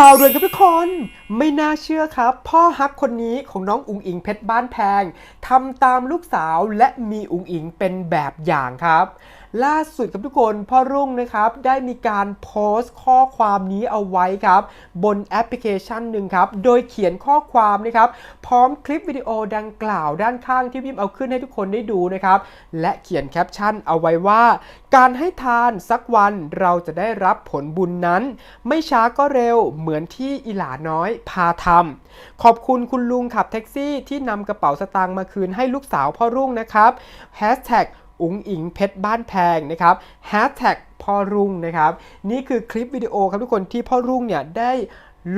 ข่าวด่วนครับทุกคน ไม่น่าเชื่อครับ พ่อฮักคนนี้ของน้องอุงอิงเพชรบ้านแพงทำตามลูกสาวและมีอุงอิงเป็นแบบอย่างครับ ล่าสุดครับทุกคนพ่อรุ่งนะครับได้มีการโพสต์ข้อความนี้เอาไว้ครับ บนแอปพลิเคชันหนึ่งครับ โดยเขียนข้อความนะครับ พร้อมคลิปวิดีโอดังกล่าวด้านข้างที่พิมพ์เอาขึ้นให้ทุกคนได้ดูนะครับ และเขียนแคปชั่นเอาไว้ว่า การให้ทานสักวันเราจะได้รับผลบุญนั้น ไม่ช้าก็เร็วเหมือนที่อิหลาน้อยพาทำขอบคุณคุณลุงขับแท็กซี่ที่นำกระเป๋าสตางค์มาคืนให้ลูกสาวพ่อรุ่งนะครับ Hashtag อุ๋งอิงเพชรบ้านแพงนะครับพ่อรุ่งนะครับ นี่คือคลิปวิดีโอครับทุกคนที่พ่อรุ่งเนี่ยได้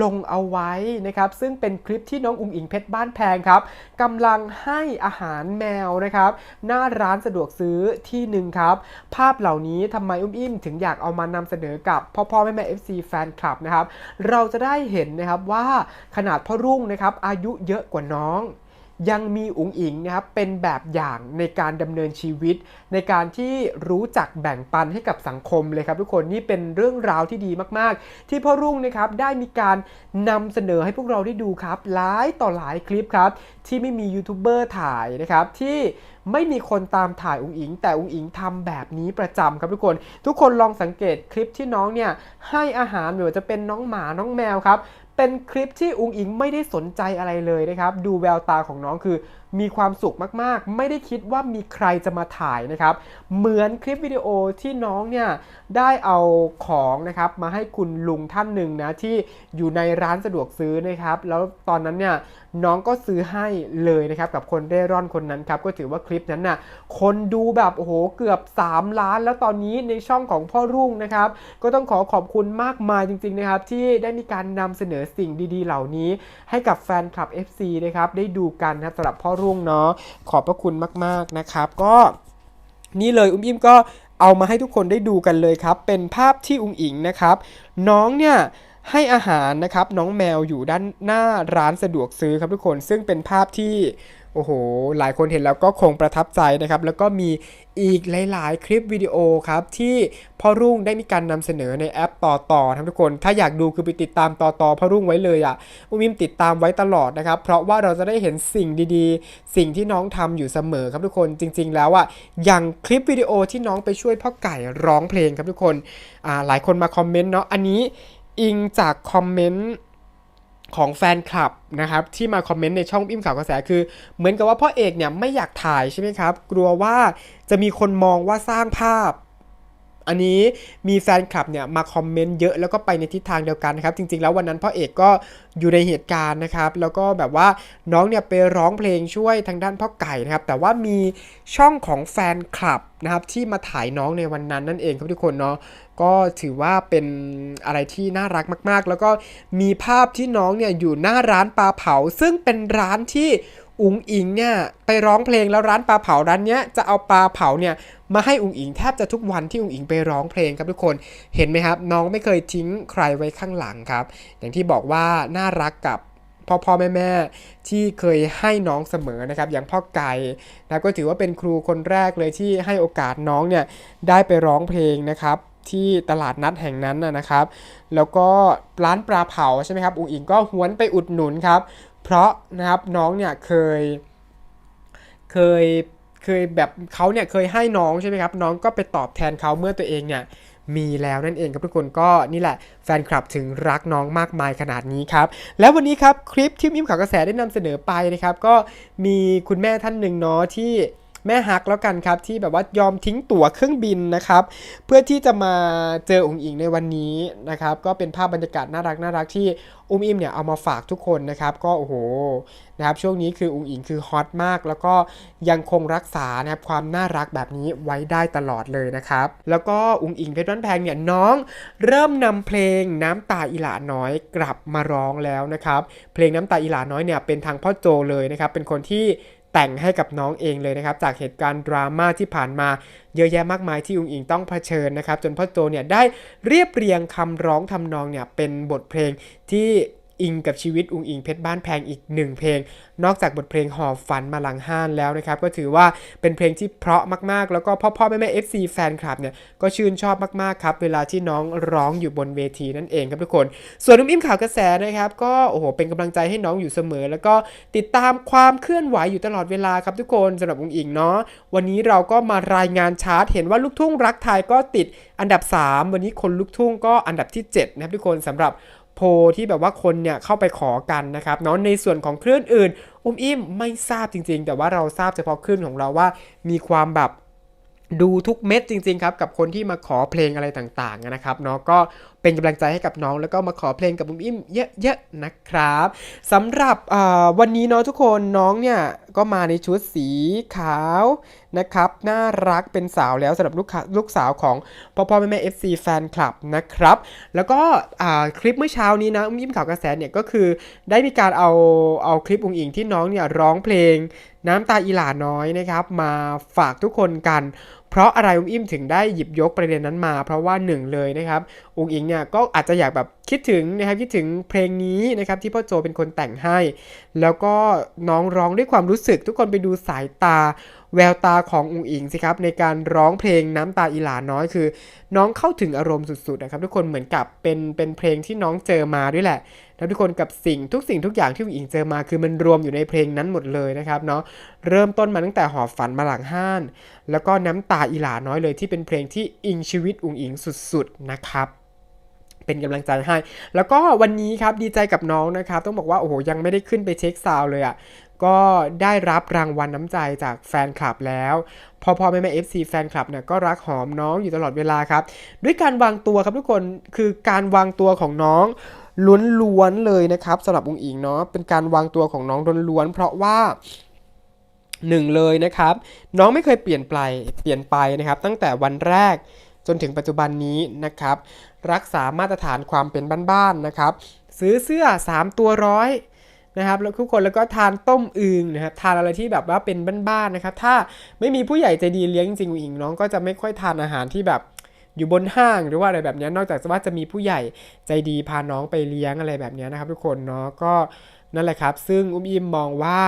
ลงเอาไว้นะครับ ซึ่งเป็นคลิปที่น้องอุ๋งอิงเพชรบ้านแพงครับกำลังให้อาหารแมวนะครับ หน้าร้านสะดวกซื้อที่หนึ่งครับ ภาพเหล่านี้ทำไมอุ้มอิ่มถึงอยากเอามานำเสนอกับพ่อพ่อแม่แม่ FC แฟนคลับนะครับ เราจะได้เห็นนะครับว่าขนาดพ่อรุ่งนะครับอายุเยอะกว่าน้อง ยังมีอุ๋งอิงนะครับเป็นแบบอย่างในการดำเนินชีวิต ในการที่รู้จักแบ่งปันให้กับสังคมเลยครับทุกคนนี่เป็นเรื่องราวที่ดีมากๆ ที่พ่อรุ่งนะครับได้มีการนำเสนอให้พวกเราได้ดูครับหลายต่อหลายคลิปครับที่ไม่มียูทูบเบอร์ถ่ายนะครับที่ ไม่มีคนตามถ่ายอุ๋งอิง แต่อุ๋งอิงทำแบบนี้ประจำครับทุกคน ทุกคนลองสังเกตคลิปที่น้องเนี่ยให้อาหารไม่ว่าจะเป็นน้องหมาน้องแมวครับเป็นคลิปที่อุงอิงไม่ได้สนใจอะไรเลยนะครับ ดูแววตาของน้องคือมีความสุขมากๆ ไม่ได้คิดว่ามีใครจะมาถ่ายนะครับ เหมือนคลิปวิดีโอที่น้องเนี่ยได้เอาของนะครับมาให้คุณลุงท่านหนึ่งนะที่อยู่ในร้านสะดวกซื้อนะครับ แล้วตอนนั้นเนี่ยน้องก็ซื้อให้เลยนะครับกับคนเร่ร่อนคนนั้นครับก็ถือว่าคลิปนั้นน่ะคนดูแบบโอ้โหเกือบ 3 ล้าน แล้วตอนนี้ในช่องของพ่อรุ่งนะครับก็ต้องขอขอบคุณมากมายจริงๆนะครับที่ได้มีการนำเสนอสิ่งดีๆ เหล่านี้ ให้กับแฟนคลับ FC นะครับได้ดูกันนะสำหรับพ่อรุ่งเนาะขอบพระคุณมากๆนะครับ ก็นี่เลยอุ้มอิ่มก็เอามาให้ทุกคนได้ดูกันเลยครับ เป็นภาพที่อุ้งอิงนะครับ น้องเนี่ยให้อาหารนะครับน้องแมวอยู่ด้านหน้าร้านสะดวกซื้อครับทุกคนซึ่งเป็นภาพที่ โอ้โห หลายคนเห็นแล้วก็คงประทับใจนะครับ แล้วก็มีอีกหลาย ๆ คลิปวิดีโอครับ ที่พ่อรุ่งได้มีการนำเสนอในแอปต่อต่อนะครับทุกคน ถ้าอยากดูคือไปติดตามต่อต่อพ่อรุ่งไว้เลยอะ่ะอุ้มิมติดตามไว้ตลอดนะครับ เพราะว่าเราจะได้เห็นสิ่งดี ๆ สิ่งที่น้องทำอยู่เสมอครับทุกคน จริง ๆ แล้วอะ่ะ อย่างคลิปวิดีโอที่น้องไปช่วยพ่อไก่ร้องเพลงครับทุกคน หลายคนมาคอมเมนต์เนาะ อันนี้อิงจากคอมเมนต์ ของแฟนคลับนะครับที่มาคอมเมนต์ในช่องอิ่มข่าวกระแสคือ เหมือนกับว่าพ่อเอกเนี่ยไม่อยากถ่ายใช่ไหมครับ กลัวว่าจะมีคนมองว่าสร้างภาพ อันนี้มีแฟนคลับเนี่ยมาคอมเมนต์เยอะแล้วก็ไปในทิศทางเดียวกันนะครับ จริงๆแล้ววันนั้นพ่อเอกก็อยู่ในเหตุการณ์นะครับ แล้วก็แบบว่าน้องเนี่ยไปร้องเพลงช่วยทางด้านพ่อไก่นะครับ แต่ว่ามีช่องของแฟนคลับนะครับที่มาถ่ายน้องในวันนั้นนั่นเองครับทุกคนเนาะก็ถือว่าเป็นอะไรที่น่ารักมาก ๆ แล้วก็มีภาพที่น้องเนี่ยอยู่หน้าร้านปลาเผา ซึ่งเป็นร้านที่ อุ๋งอิงเนี่ยไปร้องเพลงแล้วร้านปลาเผาร้านเนี้ยจะเอาปลาเผาเนี่ยมาให้อุ๋งอิงแทบจะทุกวันที่อุ๋งอิงไปร้องเพลงครับทุกคนเห็นไหมครับ น้องไม่เคยทิ้งใครไว้ข้างหลังครับ อย่างที่บอกว่าน่ารักกับพ่อพ่อแม่แม่ที่เคยให้น้องเสมอนะครับ อย่างพ่อไก่นะก็ถือว่าเป็นครูคนแรกเลยที่ให้โอกาสน้องเนี่ยได้ไปร้องเพลงนะครับที่ตลาดนัดแห่งนั้นนะครับ แล้วก็ร้านปลาเผาใช่ไหมครับ อุ๋งอิงก็หวนไปอุดหนุนครับ เพราะนะครับน้องเนี่ยเคย เคยเคยแบบเขาเนี่ยเคยให้น้องใช่ไหมครับ น้องก็ไปตอบแทนเขาเมื่อตัวเองเนี่ยมีแล้วนั่นเองครับทุกคนก็นี่แหละแฟนคลับถึงรักน้องมากมายขนาดนี้ครับ แล้ววันนี้ครับคลิปที่มิมข่าวกระแสได้นำเสนอไปนะครับ ก็มีคุณแม่ท่านหนึ่งเนาะที่ แม่ฮักแล้วกันครับที่แบบว่ายอมทิ้งตั๋วเครื่องบินนะครับ เพื่อที่จะมาเจอองค์อิงในวันนี้นะครับ ก็เป็นภาพบรรยากาศน่ารักน่ารักที่อุ้มอิมเนี่ยเอามาฝากทุกคนนะครับ ก็โอ้โหนะครับช่วงนี้คือองค์อิงคือฮอตมาก แล้วก็ยังคงรักษานะครับความน่ารักแบบนี้ไว้ได้ตลอดเลยนะครับ แล้วก็องค์อิงเพชรบ้านแพงเนี่ยน้องเริ่มนำเพลงน้ำตาอีหลาน้อยกลับมาร้องแล้วนะครับ เพลงน้ำตาอีหลาน้อยเนี่ยเป็นทางพ่อโจเลยนะครับเป็นคนที่ แต่งให้กับน้องเองเลยนะครับ จากเหตุการณ์ดราม่าที่ผ่านมาเยอะแยะมากมายที่อุงอิงต้องเผชิญนะครับ จนพ่อโจเนี่ยได้เรียบเรียงคำร้องทำนองเนี่ยเป็นบทเพลงที่ อิงกับชีวิตอุงอิงเพชรบ้านแพงอีกหนึ่งเพลง นอกจากบทเพลงหอบฝันมาหลังห้านแล้วนะครับ ก็ถือว่าเป็นเพลงที่เพราะมากๆ แล้วก็พ่อพ่อแม่แม่ FC แฟนคลับเนี่ยก็ชื่นชอบมากๆครับ เวลาที่น้องร้องอยู่บนเวทีนั่นเองครับทุกคน ส่วนนุ่มอิ่มข่าวกระแสนะครับก็โอ้โหเป็นกำลังใจให้น้องอยู่เสมอ แล้วก็ติดตามความเคลื่อนไหวอยู่ตลอดเวลาครับทุกคนสำหรับอุงอิงเนาะวันนี้เราก็มารายงานชาร์ตเห็นว่าลูกทุ่งรักไทยก็ติดอันดับ 3 วันนี้คนลูกทุ่งก็อันดับที่ 7 นะครับทุกคนสำหรับ โพที่แบบว่าคนเนี่ยเข้าไปขอกันนะครับเนาะในส่วนของคลื่นอื่น อุ้มอิ่มไม่ทราบจริง ๆ แต่ว่าเราทราบเฉพาะคลื่นของเราว่ามีความแบบ ดูทุกเม็ดจริงๆครับกับคนที่มาขอเพลงอะไรต่างๆนะครับเนาะก็เป็นกำลังใจให้กับน้องแล้วก็มาขอเพลงกับอุ้มอิ่มเยอะๆนะครับสำหรับวันนี้เนาะทุกคนน้องเนี่ยก็มาในชุดสีขาวนะครับน่ารักเป็นสาวแล้วสำหรับลูกลูกสาวของพ่อพ่อแม่แม่ FC แฟนคลับนะครับ แล้วก็คลิปเมื่อเช้านี้นะอุ้มยิ้มข่าวกระแสเนี่ยก็คือได้มีการเอาเอาคลิปองอิงที่น้องเนี่ยร้องเพลง น้ำตาอีหลาน้อยนะครับ มาฝากทุกคนกัน เพราะอะไรอุ้มอิ่มถึงได้หยิบยกประเด็นนั้นมา เพราะว่าหนึ่งเลยนะครับองอิงเนี่ยก็อาจจะอยากแบบคิดถึงนะครับคิดถึงเพลงนี้นะครับที่พ่อโจเป็นคนแต่งให้ แล้วก็น้องร้องด้วยความรู้สึกทุกคนไปดูสายตาแววตาของอุงอิงสิครับในการร้องเพลงน้ำตาอีหลาน้อยคือ น้องเข้าถึงอารมณ์สุดๆนะครับทุกคนเหมือนกับเป็นเป็นเพลงที่น้องเจอมาด้วยแหละ แล้วทุกคนกับสิ่งทุกสิ่งทุกอย่างที่อุงอิงเจอมา คือมันรวมอยู่ในเพลงนั้นหมดเลยนะครับเนาะเริ่มต้นมาตั้งแต่หอบฝันมาหลังห้าน แล้วก็น้ำตาอีหลาน้อยเลยที่เป็นเพลงที่อิงชีวิตอุงอิงสุดๆนะครับเป็นกำลังใจให้ แล้วก็วันนี้ครับดีใจกับน้องนะครับ ต้องบอกว่าโอ้โหยังไม่ได้ขึ้นไปเช็คซาวเลยอะ่ะ ก็ได้รับรางวัลน้ำใจจากแฟนคลับแล้วพอพอแม่แม่เอฟซีแฟนคลับเนี่ยก็รักหอมน้องอยู่ตลอดเวลาครับ ด้วยการวางตัวครับทุกคนคือการวางตัวของน้อง ล้วนๆเลยนะครับสำหรับองค์อิงเนาะเป็นการวางตัวของน้องล้วนๆเพราะว่าหนึ่งเลยนะครับ น้องไม่เคยเปลี่ยนไปเปลี่ยนไปนะครับ ตั้งแต่วันแรกจนถึงปัจจุบันนี้นะครับ รักษามาตรฐานความเป็นบ้านๆนะครับ ซื้อเสื้อ 3 ตัวร้อยนะครับแล้วทุกคนแล้วก็ทานต้มอึงนะครับทานอะไรที่แบบว่าเป็นบ้านๆนะครับ ถ้าไม่มีผู้ใหญ่ใจดีเลี้ยงจริงๆอิงน้องก็จะไม่ค่อยทานอาหารที่แบบ อยู่บนห้างหรือว่าอะไรแบบนี้นอกจากว่าจะมีผู้ใหญ่ใจดีพาน้องไปเลี้ยงอะไรแบบนี้นะครับ ทุกคนเนาะก็นั่นแหละครับ ซึ่งอุ้มอิมมองว่า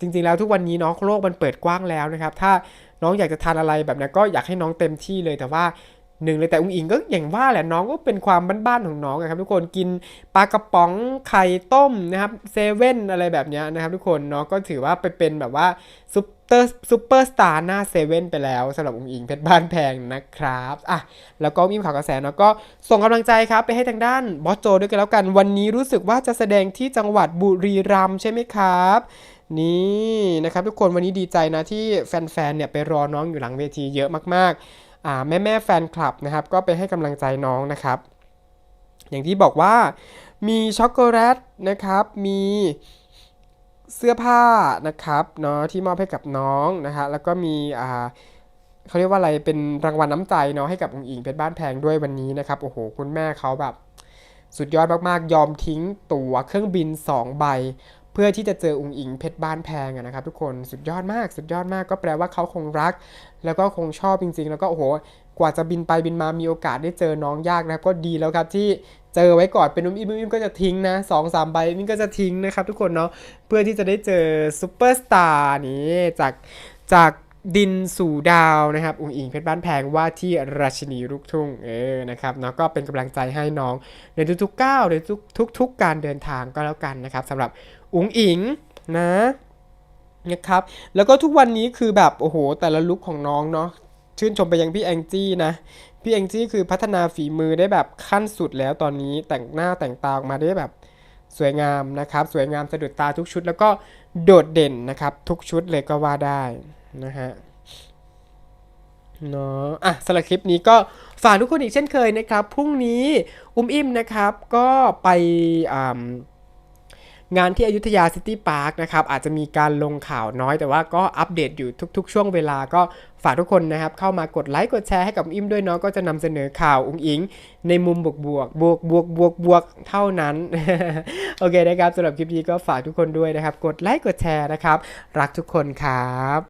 จริงๆแล้วทุกวันนี้เนาะโลกมันเปิดกว้างแล้วนะครับ ถ้าน้องอยากจะทานอะไรแบบนี้ก็อยากให้น้องเต็มที่เลยแต่ว่า หนึ่งเลยแต่อุ้งอิงก็อย่างว่าแหละน้องก็เป็นความบ้านๆของน้องอะครับทุกคนกินปลากระป๋องไข่ต้มนะครับเซเว่นอะไรแบบเนี้ยนะครับทุกคนเนาะก็ถือว่าไปเป็นแบบว่าซุปเปอร์ซุปเปอร์สตาร์หน้าเซเว่นไปแล้วสำหรับอุ้งอิงเพชรบ้านแพงนะครับอะแล้วก็มีข่าวกระแสเนาะก็ส่งกำลังใจครับไปให้ทางด้านบอสโจด้วยกันแล้วกัน วันนี้รู้สึกว่าจะแสดงที่จังหวัดบุรีรัมย์ใช่ไหมครับนี่นะครับทุกคนวันนี้ดีใจนะที่แฟนๆเนี่ยไปรอน้องอยู่หลังเวทีเยอะมากๆ แม่แม่แฟนคลับนะครับ ก็ไปให้กำลังใจน้องนะครับ อย่างที่บอกว่ามีช็อกโกแลตนะครับ มีเสื้อผ้านะครับเนาะที่มอบให้กับน้องนะฮะแล้วก็มีอ่าเขาเรียกว่าอะไรเป็นรางวัลน้ำใจเนาะให้กับองค์อิงเพชรบ้านแพงด้วยวันนี้นะครับโอ้โหคุณแม่เขาแบบ สุดยอดมากๆ ยอมทิ้งตั๋วเครื่องบิน 2 ใบ เพื่อที่จะเจออุงอิงเพชรบ้านแพงอะนะครับทุกคนสุดยอดมาก สุดยอดมากก็แปลว่าเขาคงรัก แล้วก็คงชอบจริง ๆ แล้วก็โอ้โหกว่าจะบินไปบินมามีโอกาสได้เจอน้องยากนะครับก็ดีแล้วครับที่เจอไว้ก่อนเป็นนุ่มอิ่มอิ่มก็จะทิ้งนะสองสามใบนี่ก็จะทิ้งนะครับทุกคนเนาะเพื่อที่จะได้เจอซูเปอร์สตาร์นี่จากจากดินสู่ดาวนะครับอุงอิงเพชรบ้านแพงว่าที่ราชินีลูกทุ่งเออนะครับเนาะก็เป็นกำลังใจให้น้องในทุกๆก้าวในทุกทุกๆการเดินทางก็แล้วกันนะครับสำหรับ อุ๋งอิงนะนะครับ แล้วก็ทุกวันนี้คือแบบโอ้โห แต่ละลุคของน้องเนาะชื่นชมไปยังพี่แองจี้นะ พี่แองจี้คือพัฒนาฝีมือได้แบบขั้นสุดแล้วตอนนี้แต่งหน้าแต่งตาออกมาได้แบบสวยงามนะครับ สวยงามสะดุดตาทุกชุด แล้วก็โดดเด่นนะครับ ทุกชุดเลยก็ว่าได้นะฮะเนาะอะสำหรับคลิปนี้ก็ฝากทุกคนอีกเช่นเคยนะครับ พรุ่งนี้อุ้มอิ่มนะครับ ก็ไปอ่า งานที่อยุธยาซิตี้พาร์คนะครับอาจจะมีการลงข่าวน้อยแต่ว่าก็อัปเดตอยู่ทุก ๆ ช่วงเวลาก็ฝากทุกคนนะครับ เข้ามากดไลค์กดแชร์ให้กับอิ่มด้วยเนาะก็จะนำเสนอข่าวอุ้งอิง ในมุมบวกบวกบวกบวกบวกบวกเท่านั้น โอเคนะครับสำหรับคลิปนี้ก็ฝากทุกคนด้วยนะครับ กดไลค์กดแชร์นะครับ รักทุกคนครับ